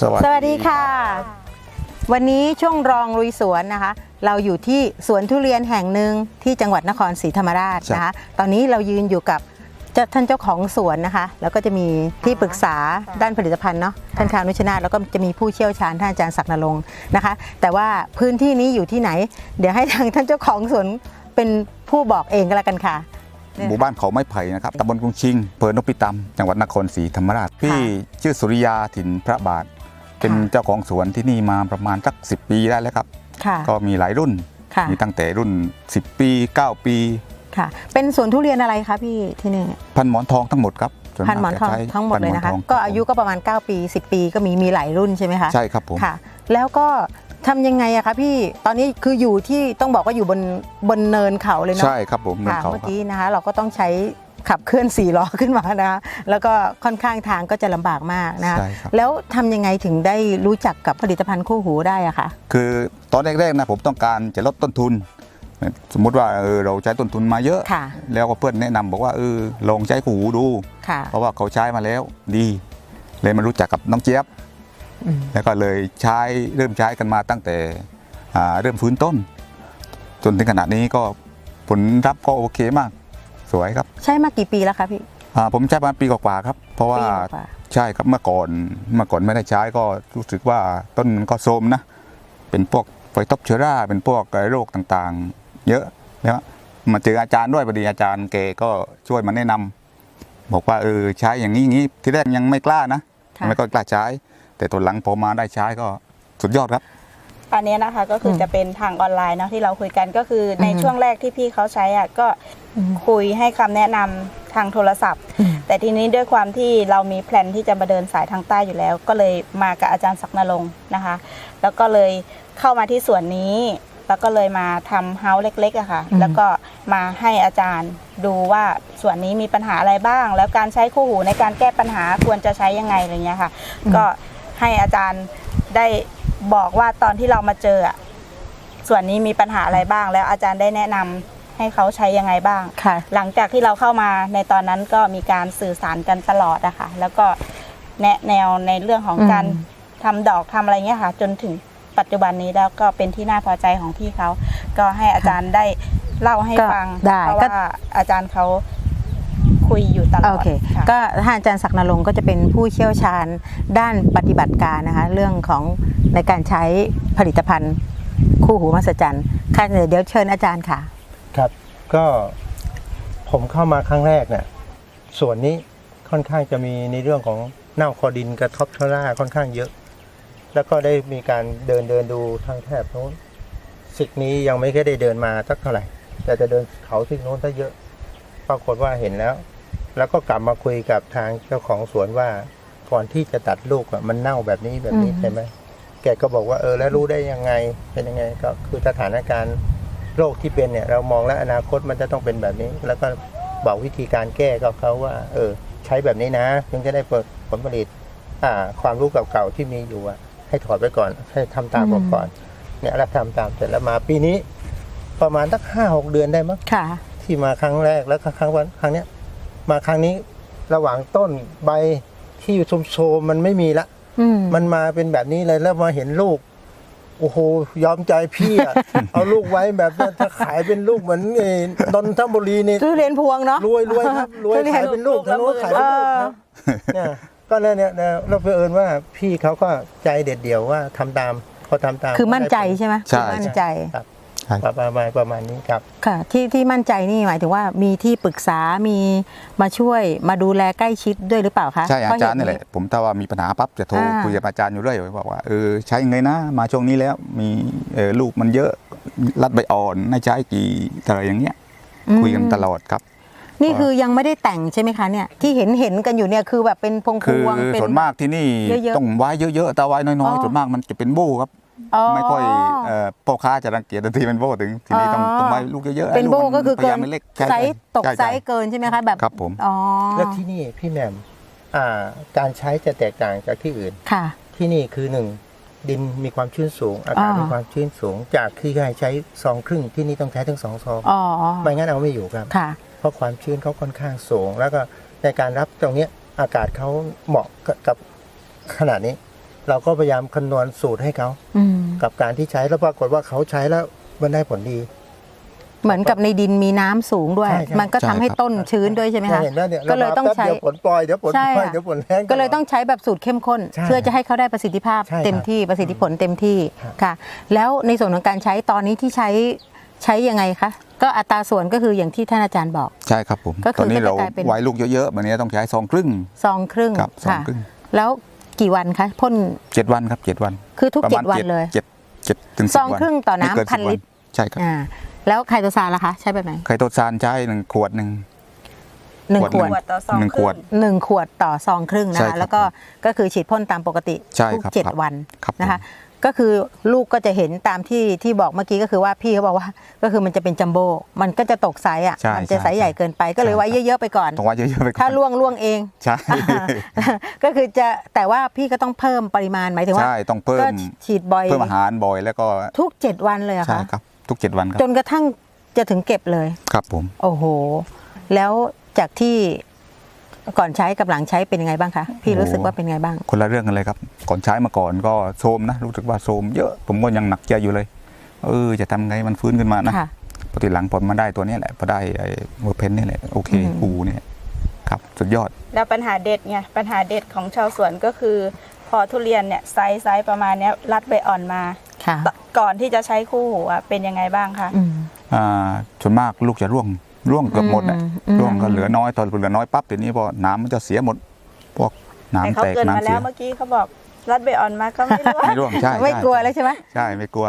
สวัสสวัสดีค่ะ วันนี้ช่วงรองลุยสวนนะคะ เราอยู่ที่สวนทุเรียนแห่งหนึ่งที่จังหวัดนครศรีธรรมราชนะคะ ตอนนี้เรายืนอยู่กับเจ้าท่านเจ้าของสวนนะคะ แล้วก็จะมีที่ปรึกษาด้านผลิตภัณฑ์เนาะท่านคานุชนาธิ์แล้วก็จะมีผู้เชี่ยวชาญท่านอาจารย์ศักดิ์นรงค์นะคะ แต่ว่าพื้นที่นี้อยู่ที่ไหน เดี๋ยวให้ทางท่านเจ้าของสวนเป็นผู้บอกเองก็แล้วกันค่ะ หมู่บ้านเขาไม้ไผ่นะครับตำบลกรุงชิงอำเภอนพิตำจังหวัดนครศรีธรรมราชพี่ชื่อสุริยาถิ่นพระบาท เป็นเจ้าของสวนที่นี่มาประมาณสักสิปีได้แล้วครับค่ะก็มีหลายรุ่นค่ะมีตั้งแต่รุ่น 10 ปี 9 ปีค่ะ เป็นสวนทุเรียนอะไรคะพี่ที่นี่พันหมอนทองทั้งหมดครับส่วพันหมอนทองจะใช้ทั้งหมดเลยนะคะพัหมทงก็อายุก็ประมาณ 9 ปี 10 ปีก็มีมีหลายรุ่นใช่ไหมคะใช่ครับผมค่ะแล้วก็ทำยังไงอะคะพี่ตอนนี้คืออยู่ที่ต้องบอกว่าอยู่บนบนเนินเขาเลยเนาะใช่ครับผมเงินค่ะเขาเมื่อครับกี้นะคะ เราก็ต้องใช้ ขับเคลื่อนสี่ล้อขึ้นมานะคะแล้วก็ค่อนข้างทางก็จะลำบากมากนะคะใช่ครับ แล้วทำยังไงถึงได้รู้จักกับผลิตภัณฑ์คู่หูได้อะคะคือตอนแรกๆนะผมต้องการจะลดต้นทุน สมมุติว่าเออเราใช้ต้นทุนมาเยอะ ค่ะแล้วก็เพื่อนแนะนำบอกว่าเออลองใช้คู่หูดู ค่ะเพราะว่าเขาใช้มาแล้วดี เลยมารู้จักกับน้องเจี๊ยบ อืมแล้วก็เลยใช้เริ่มใช้กันมาตั้งแต่อ่าเริ่มฟื้นต้น จนถึงขณะนี้ก็ผลรับก็โอเคมาก สวยครับ ใช่มากี่ปีแล้วคะพี่ อ่าผมใช้มาปีกว่าๆครับ เพราะว่าปีกว่า ใช่ครับเมื่อก่อนเมื่อก่อนไม่ได้ใช้ก็รู้สึกว่าต้นมันก็โทรมนะ เป็นพวกไฟตบเชื้อราเป็นพวกโรคต่างๆ เยอะแล้วมาเจออาจารย์ด้วยพอดีอาจารย์แกก็ช่วยมาแนะนำบอกว่าเออใช้อย่างนี้อย่างนี้ที่แรกยังไม่กล้านะค่ะ ไม่ก็กล้าใช้ แต่ตอนหลังพอมาได้ใช้ก็สุดยอดครับ อันเนี้ยนะคะก็คืออมจะเป็นทางออนไลน์เนาะที่เราคุยกันก็คือในอืมช่วงแรกที่พี่เขาใช้อะก็อืม คุยให้คำแนะนำทางโทรศัพท์อืมแต่ทีนี้ด้วยความที่เรามีแพลนที่จะมาเดินสายทางใต้อยู่แล้ว ก็เลยมากับอาจารย์ศักดิ์นรงค์นะคะ แล้วก็เลยเข้ามาที่ส่วนนี้แล้วก็เลยมาทำเฮาส์เล็กๆอะค่ะอืมแล้วก็มาให้อาจารย์ดูว่าส่วนนี้มีปัญหาอะไรบ้าง แล้วการใช้คู่หูในการแก้ปัญหาควรจะใช้ยังไงอะไรเงี้ยค่ะ ก็ให้อาจารย์ได้บอกว่าตอนที่เรามาเจออะส่วนนี้มีปัญหาอะไรบ้าง แล้วอาจารย์ได้แนะนำ ให้เขาใช้ยังไงบ้าง ค่ะ หลังจากที่เราเข้ามาในตอนนั้นก็มีการสื่อสารกันตลอดอะค่ะ แล้วก็แนะแนวในเรื่องของอืมการทำดอกทำอะไรเงี้ยค่ะ จนถึงปัจจุบันนี้แล้วก็เป็นที่น่าพอใจของพี่เขา ก็ให้อาจารย์ได้เล่าให้ก็ฟัง ได้เพราะก็ ว่าอาจารย์เขาคุยอยู่ตลอดโอเคค่ะก็ท่านอาจารย์ศักดิ์นรงค์ก็จะเป็นผู้เชี่ยวชาญด้านปฏิบัติการนะคะ เรื่องของในการใช้ผลิตภัณฑ์คู่หูมหัศจรรย์ค่ะเดี๋ยวเชิญอาจารย์ค่ะ ครับ ก็ผมเข้ามาครั้งแรกเนี่ยส่วนนี้ค่อนข้างจะมีในเรื่องของเน่าคอดินกระทบเชื้อราค่อนข้างเยอะ แล้วก็ได้มีการเดินเดินดูทางแถบโน้นสิกนี้ยังไม่เคยได้เดินมาสักเท่าไหร่ แต่จะเดินเขาสิกโน้นซะเยอะ ปรากฏว่าเห็นแล้ว แล้วก็กลับมาคุยกับทางเจ้าของสวนว่าก่อนที่จะตัดลูกอะมันเน่าแบบนี้แบบนี้อืมใช่ไหมแกก็บอกว่าเออแล้วรู้ได้ยังไงเป็นยังไงก็คือสถานการณ์ โรคที่เป็นเนี่ยเรามองแล้วอนาคตมันจะต้องเป็นแบบนี้ แล้วก็บอกวิธีการแก้กับเขาว่า เออ ใช้แบบนี้นะถึงจะได้เปิดผลผลิต อ่า ความรู้เก่าๆที่มีอยู่อะให้ถอดไปก่อน ให้ทำตามผมก่อน เนี่ยแล้วทำตามเสร็จแล้วมาปีนี้ ประมาณสักห้าหกเดือนได้มั้งค่ะที่มาครั้งแรกแล้วก็ครั้งวันครั้งเนี้ย มาครั้งนี้ระหว่างต้นใบที่อยู่โชมๆมันไม่มีละอืมมันมาเป็นแบบนี้เลยแล้วมาเห็นลูก โอ้โหยอมใจพี่อะ เอาลูกไว้แบบว่าถ้าขายเป็นลูกเหมือนไอ้นนทบุรีนี่ทุเรียนพวงเนาะ รวยรวยครับรวยทุเรียน ขายเป็นลูกทางโน้นขายเป็นลูกครับเนี่ยก็เนี่ยเนี่ยเนี่ยเราเผอิญว่าพี่เขาก็ใจเด็ดเดี่ยวว่าทำตามพอทำตามคือมั่นใจใช่ไหมใช่คือมั่นใจ ครับใช่ ประมาณประมาณนี้ครับค่ะที่ที่มั่นใจนี่หมายถึงว่ามีที่ปรึกษามีมาช่วยมาดูแลใกล้ชิดด้วยหรือเปล่าคะใช่อาเพะจารย์เหนี่ตุแหละผมถ้าว่ามีปัญหาปั๊บจะโทรอ่าคุยกับอาจารย์อยู่เรื่อยบอกว่าเออใช้ยังไงนะมาช่วงนี้แล้วมีเออลูกมันเยอะรัดใบอ่อนให้ใช้กี่อะไรอย่างเงี้ยอืมคุยกันตลอดครับนี่คือยังไม่ได้แต่งใช่ไหมคะเนี่ยที่เห็นเห็นกันอยู่เนี่ยคือแบบเป็นพวงพคือวงเป็นส่วนมากที่นี่เยอะๆต้องไว้เยอะๆแต่ไว้น้อ๋อยอๆส่วนมากมันจะเป็นโบ้ครับ ไม่ค่อยเอ่อพ่อค้าจะรังเกียจทันทีเป็นโบ้ถึงทีนี้ต้องอ๋อต้องไว้ลูกเยอะๆเป็นให้โบลูมัก็คือพเกิยานยามไม่เล็กใช่ไซส์ตกใช่ไซส์เกินใช่ไหมคะแบบครับผมอ๋อแล้วที่นี่พี่แหม่มอ่าการใช้จะแตกต่างจากที่อื่นค่ะ ที่นี่คือหนึ่งดินมีความชื้นสูง อากาศอ่ามีมีความชื้นสูง จากที่เคยใช้ซองครึ่งที่นี่ต้องใช้ถึงสองซองอ๋อไม่งั้นเอาไม่อยู่ครับค่ะเพราะความชื้นเขาค่อนข้างสูง แล้วก็ในการรับตรงเนี้ยอากาศเขาเหมาะกับขนาดนี้ เราก็พยายามคำนวณสูตรให้เขาอืมกับการที่ใช้แล้วปรากฏว่าเขาใช้แล้วมันได้ผลดี เหมือนกับในดินมีน้ำสูงด้วยใช่ใช่มันก็ทำให้ใช่ครับต้นชื้นด้วยใช่ไหมคะเห็นไหมเนี่ยก็เลยต้องใช้รามาแป๊บเดียวผลปล่อยเดี๋ยวผลใช่ปล่อยค่ะเดี๋ยวผลแรงก็เลยต้องใช้แบบสูตรเข้มข้นใช่เพื่อจะให้เขาได้ประสิทธิภาพใช่ครับเต็มที่ประสิทธิผลเต็มที่ครับค่ะ แล้วในส่วนของการใช้ตอนนี้ที่ใช้ใช้ยังไงคะก็อัตราส่วนก็คืออย่างที่ท่านอาจารย์บอก ใช่ครับผมก็คือตอนนี้เราก็จะกลายเป็นไว้ลูกเยอะๆแบบนี้ต้องใช้ซองครึ่งซองครึ่งครับซองค่ะครึ่งแล้ว กี่วันคะพ่นเจ็ดวันครับเจ็ดวัน คือทุกประเจ็มาดณวันเจ็ดเลยเจ็ดเจ็ดถึงสิบซองวันครึ่งต่อน้ำไม่เกิพัน10วัลิตรใช่ครับอ่าแล้วไคโตซานล่ะคะ ใช้แบบไหนไข่ต้นซานใช้หนึ่งขวดหนึ่งหนึ่งขวดขวดขวดต่อซองหนึ่งครึ่ขวดหนึ่งขวดต่อซองครึ่งนะใช่คะครับแล้วก็ก็คือฉีดพ่นตามปกติใช่ทุกครับเจ็ดครับวันครับนะคะผม ก็คือลูกก็จะเห็นตามที่ที่บอกเมื่อกี้ก็คือว่าพี่เขาบอกว่า ก็คือมันจะเป็นจัมโบ้มันก็จะตกไซส์อะใช่มัจะไซส์ใช่ใหญ่เกินไปก็เลยใช่ไว้เยอะๆไปก่อน ต้องไว้เยอะๆไปก่อนถ้าล่วงล่วงเองใช่ก็คือจะแต่ว่าพี่ก็ต้องเพิ่มปริมาณหมายถึงว่าใช่ต้องเพิ่ก็มฉีดบ่อยเพิ่มอาหารบ่อยแล้วก็ทุกเจ็ดวันเลยเหรอะใช่คะครับ ทุกเจ็ดวันครับจนกระทั่งจะถึงเก็บเลย ครับผม โอ้โห แล้วจากที่ ก่อนใช้กับหลังใช้เป็นยังไงบ้างคะพี่รู้สึกว่าเป็นไงบ้าง คนละเรื่องกันเลยครับ ก่อนใช้มาก่อนก็โทรมนะ รู้สึกว่าโทรมเยอะผมก็ยังหนักใจอยู่เลย เออจะทำไงมันฟื้นขึ้นมานะค่ะพอทีหลังผลมาได้ตัวนี้แหละพอได้ไอ้เวอร์เพนนี่แหละโอเคอืมอูเนี่ยครับสุดยอด แล้วปัญหาเด็ดไงปัญหาเด็ดของชาวสวนก็คือ พอทุเรียนเนี่ยไซส์ไซส์ประมาณเนี้ยรัดใบอ่อนมาค่ะก่อนที่จะใช้คู่หูอะเป็นยังไงบ้างคะอืมอ่าส่วนมากลูกจะร่วง ร่วงเกือบหมดอะอืมอืมร่วงก็เหลือน้อยตอนเหลือน้อยปั๊บทีนี้พอน้ำมันจะเสียหมด พวกแต่น้ำเขาแตกเกรินมาน้ำแล้เสีวยเมื่อกี้เขาบอกรัดใบอ่อนมาก็ไม่รู้ไม่ร่วงใช่ไม่ใช่กลัวแล้วใช่ไหมใช่ไม่กลัว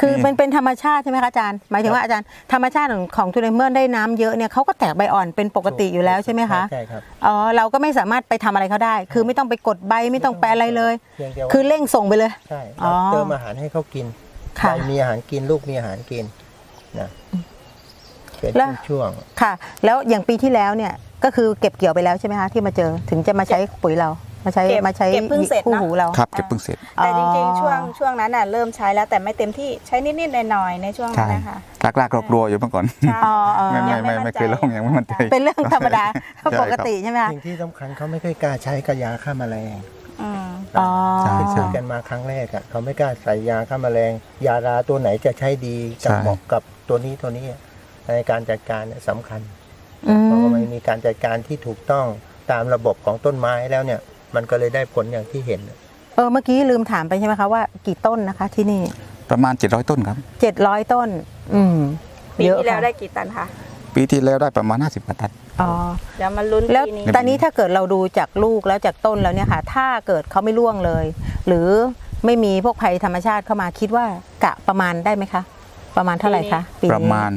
คือนี่มันเป็นธรรมชาติใช่ไหมคะอาจารย์หมายถึงว่าอาจารย์ธรรมชาติของของทุเรียนเมื่อได้น้ำเยอะเนี่ยเขาก็แตกใบอ่อนเป็นปกติอยู่แล้วใช่ไหมคะใช่ครับอ๋อเราก็ไม่สามารถไปทำอะไรเขาได้ คือไม่ต้องไปกดใบไม่ต้องไปอะไรเลยเพียงแต่ว่าคือเร่งส่งไปเลยใช่อ๋อเราเติมอาหารให้เขากินค่ะใบมีอาหารกินลูกมีอาหารกินนะ เป็นแล้ว ช่วงค่ะ แล้วอย่างปีที่แล้วเนี่ยก็คือเก็บเกี่ยวไปแล้วใช่ไหมคะที่มาเจอถึงจะมาใช้ปุ๋ยเรา มาใช้เก็บมาใช้เก็บเพิ่งเสร็จคู่เนอะหูเรา ครับเก็บเพิ่งเสร็จ แต่จริงอ๋อๆช่วงช่วงนั้นน่ะเริ่มใช้แล้วแต่ไม่เต็มที่ใช้นิดๆหน่อยๆในช่วงนั้ใช่นนะคะแรกๆก็กลัวอยู่เมื่อก่อน ใช่ อ๋ออ๋อ ไม่ไม่ยังไม่ไม่มั่นไม่ใจเคยลองยังไม่มั่นใจ เป็นเรื่องธรรมดาใช่ครับ ปกติใช่ไหมคะสิ่งที่สำคัญเขาไม่ค่อยกล้าใช้กับยาฆ่าแมลงอืม อ๋อ ใช่ ที่ใช่คุยกันมาครั้งแรกอะเขาไม่กล้าใส่ยาฆ่าแมลง ยาราตัวไหนจะใช้ดีกับใช่ เหมาะกับตัวนี้ตัวนี้อะ ในการจัดการเนี่ยสำคัญอืมเพราะว่ามันมีการจัดการที่ถูกต้องตามระบบของต้นไม้แล้วเนี่ย มันก็เลยได้ผลอย่างที่เห็น เออเมื่อกี้ลืมถามไปใช่ไหมคะว่ากี่ต้นนะคะที่นี่ประมาณ 700 ต้นครับเจ็ดร้อยต้น อืมปีเยอะที่แล้วค่ะได้กี่ตันคะปีที่แล้วได้ประมาณ 50กว่าตันอ๋อเดี๋ยวมาลุ้นแล้วปีนี้ตอนนี้ถ้าเกิดเราดูจากลูกแล้วจากต้นแล้วเนี่ยค่ะ ถ้าเกิดเขาไม่ร่วงเลย หรือไม่มีพวกภัยธรรมชาติเข้ามาคิดว่ากะประมาณได้ไหมคะ ประมาณเท่าไหร่คะปีนี้ประมาณ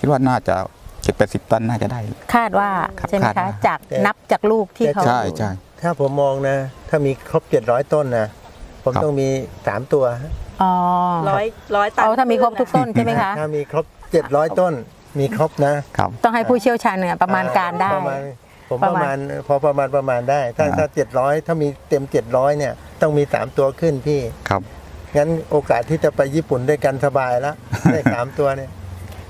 คิดว่าน่าจะเจ็ดแปดสิบตันน่าจะได้ คาดว่าครับใช่ไหมคาดคะว่า จากนับจากลูกที่เขาใช่ใช่ ถ้าผมมองนะ ถ้ามีครบ 700 ต้นนะ ผมครับ ต้องมี 3 ตัว อ๋อร้อยร้อยตัน เอาถ้ามีครบทุกต้นใช่ไหมคะถ้ามีครบ 700 ต้น มีครบนะครับ ต้องให้ผู้เชี่ยวชาญเนี่ยประมาณการได้ ประมาณผมปประระมามาณ ณพอประมาณประมาณได้ ถ้าอ่า ถ้า 700 ถ้ามีเต็ม 700 เนี่ย ต้องมี 3 ตัวขึ้นพี่ ครับ งั้นโอกาสที่จะไปญี่ปุ่นด้วยกันสบายแล้วได้ 3 ตัวเนี่ย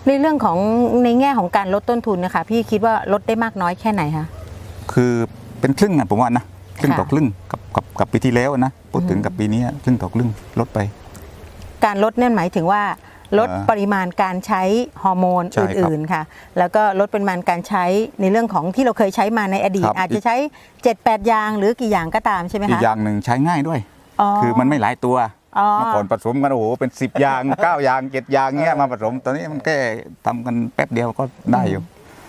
ในเรื่องของในแง่ของการลดต้นทุนนะคะพี่คิดว่าลดได้มากน้อยแค่ไหนคะคือเป็นครึ่งนะผมว่านะครึ่งค่ะต่อครึ่งกับกับกับปีที่แล้วนะพูดถึงอืมกับปีนี้ครึ่งต่อครึ่งลดไป การลดนั่นหมายถึงว่าลดอ่าปริมาณการใช้ฮอร์โมนใช่ครับอื่นๆค่ะ แล้วก็ลดปริมาณการใช้ในเรื่องของที่เราเคยใช้มาในอดีตครับอาจจะใช้ 7-8 อย่างหรือกี่อย่างก็ตามใช่ไหมอีกคะอย่างหนึ่งใช้ง่ายด้วย คือมันไม่หลายตัว อ๋อ เมื่อก่อนผสมกันโอ้โหเป็นสิบอย่างเก้าอย่างเจ็ดอย่างเงี้ยมาผสม ตอนนี้มันแค่ทำกันแป๊บเดียวก็ได้อยู่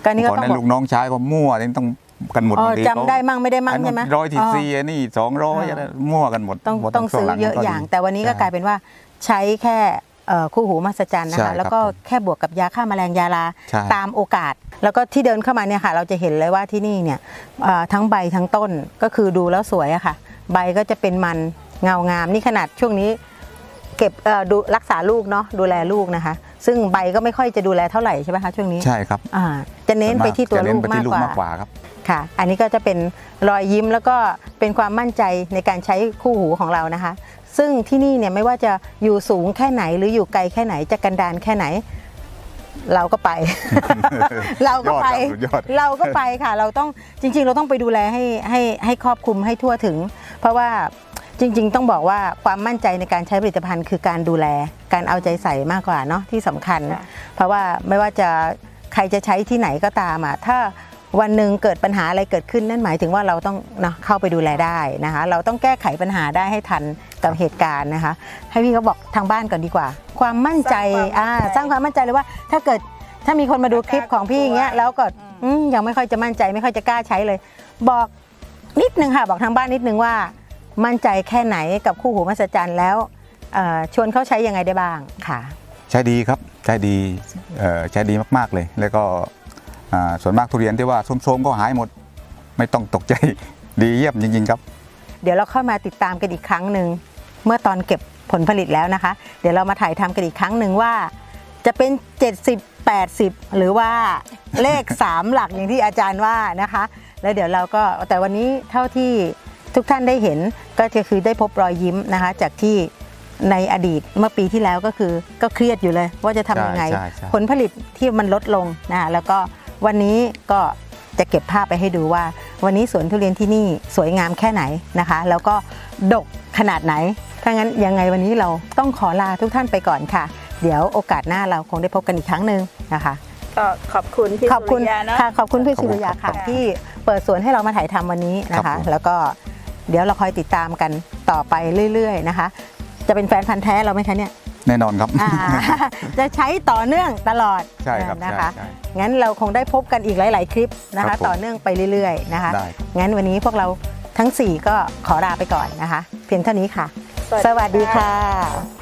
ก็นี่ก็ก่อนต้องนั้นบอลูกกน้องชายก็มั่วนี่ต้องกันหมดอ๋อบางทีจำได้มั่งไม่ได้มั่งอันใช่ไหมร้อยที่อ๋อสี่อันนี่สองร้อยอ่ามั่วกันหมดต้องพต้องช่วซื้อหลัเยอะมันอย่างดีแต่วันนี้ก็ใช่กลายเป็นว่าใช้แค่เอ่อคู่หูมหัศจรรย์นะใช่ครัคะบแล้วก็แค่บวกกับยาฆ่าแมลงยาลาใช่ ตามโอกาส แล้วก็ที่เดินเข้ามาเนี่ยค่ะ เราจะเห็นเลยว่าที่นี่เนี่ยเอ่อทั้งใบทั้งต้นก็คือดูแล้วสวยอะค่ะ ใบก็จะเป็นมัน เงางามนี่ขนาดช่วงนี้เก็บเอ่อดูรักษาลูกเนาะดูแลลูกนะคะ ซึ่งใบก็ไม่ค่อยจะดูแลเท่าไหร่ใช่ไหมคะช่วงนี้ใช่ครับอ่าจะเน้นไปที่ตัวจะลูเน้นกไปมาที่กลูกกว่ามากกว่าครับค่ะ อันนี้ก็จะเป็นรอยยิ้มแล้วก็เป็นความมั่นใจในการใช้คู่หูของเรานะคะ ซึ่งที่นี่เนี่ยไม่ว่าจะอยู่สูงแค่ไหนหรืออยู่ไกลแค่ไหนจะกันดานแค่ไหน เราก็ไป เราก็ไปยอดครับสุดยอดเราก็ไปค่ะ เราต้องจริง ๆ เราต้องไปดูแลให้ให้ให้ครอบคลุมให้ทั่วถึง เพราะว่า จริงๆ ต้องบอกว่าความมั่นใจในการใช้ผลิตภัณฑ์คือการดูแล การเอาใจใส่มากกว่าเนาะที่สำคัญค่ะเพราะว่าไม่ว่าจะใครจะใช้ที่ไหนก็ตามอะถ้าวันหนึ่งเกิดปัญหาอะไรเกิดขึ้นนั่นหมายถึงว่าเราต้องเนาะเข้าไปดูแลได้นะคะ เราต้องแก้ไขปัญหาได้ให้ทันกับเหตุการณ์นะคะ ให้พี่เขาบอกทางบ้านก่อนดีกว่า ความมั่นใจอ่าสร้างความมั่นใจเลยว่า ถ้าเกิดถ้ามีคนมาดูคลิปของพี่อย่างเงี้ยแล้วก็อืมยังไม่ค่อยจะมั่นใจ ไม่ค่อยจะกล้าใช้เลย บอกนิดนึงค่ะบอกทางบ้านนิดนึงว่า มั่นใจแค่ไหนกับคู่หูมหัศจรรย์แล้วเอ่อชวนเขาใช้ยังไงได้บ้างค่ะ ใช้ดีครับใช้ดีเอ่อใช้ดีมากๆเลย แล้วก็อ่าส่วนมากทุเรียนที่ว่าโทรมๆก็หายหมด ไม่ต้องตกใจดีเยี่ยมจริงๆครับ เดี๋ยวเราเข้ามาติดตามกันอีกครั้งหนึ่งเมื่อตอนเก็บผลผลิตแล้วนะคะ เดี๋ยวเรามาถ่ายทำกันอีกครั้งหนึ่งว่า จะเป็น 70 80 หรือว่าเลข 3 หลักอย่างที่อาจารย์ว่านะคะ แล้วเดี๋ยวเราก็แต่วันนี้เท่าที่ ทุกท่านได้เห็นก็จะคือได้พบรอยยิ้มนะคะ จากที่ในอดีตเมื่อปีที่แล้วก็คือก็เครียดอยู่เลย ว่าจะทำยังไงใช่ใช่ใช่ผลผลิตที่มันลดลงนะคะแล้วก็วันนี้ก็จะเก็บภาพไปให้ดูว่า วันนี้สวนทุเรียนที่นี่สวยงามแค่ไหนนะคะ แล้วก็ดกขนาดไหน ถ้างั้นยังไงวันนี้เราต้องขอลาทุกท่านไปก่อนค่ะ เดี๋ยวโอกาสหน้าเราคงได้พบกันอีกครั้งหนึ่งนะคะก็ขอบคุณพี่ขอบคุณสุริยาเนาะค่ะขอบคุณพี่สุริยาขค่ะอบคุณครับที่เปิดสวนให้เรามาถ่ายทำวันนี้นะครัคะบผมแล้วก็ เดี๋ยวเราคอยติดตามกันต่อไปเรื่อยๆนะคะ จะเป็นแฟนพันธ์แท้เราไหมคะเนี่ยแน่นอนครับ อ่า จะใช้ต่อเนื่องตลอดใช่ครับนะคะ ใช่ใช่งั้นเราคงได้พบกันอีกหลาย ๆ คลิปนะครัคะ บผม ต่อเนื่องไปเรื่อยๆนะคะ ได้ครับ งั้นวันนี้พวกเราทั้ง 4 ก็ขอลาไปก่อนนะคะ เพียงเท่านี้ค่ะ สวัสดีค่ะ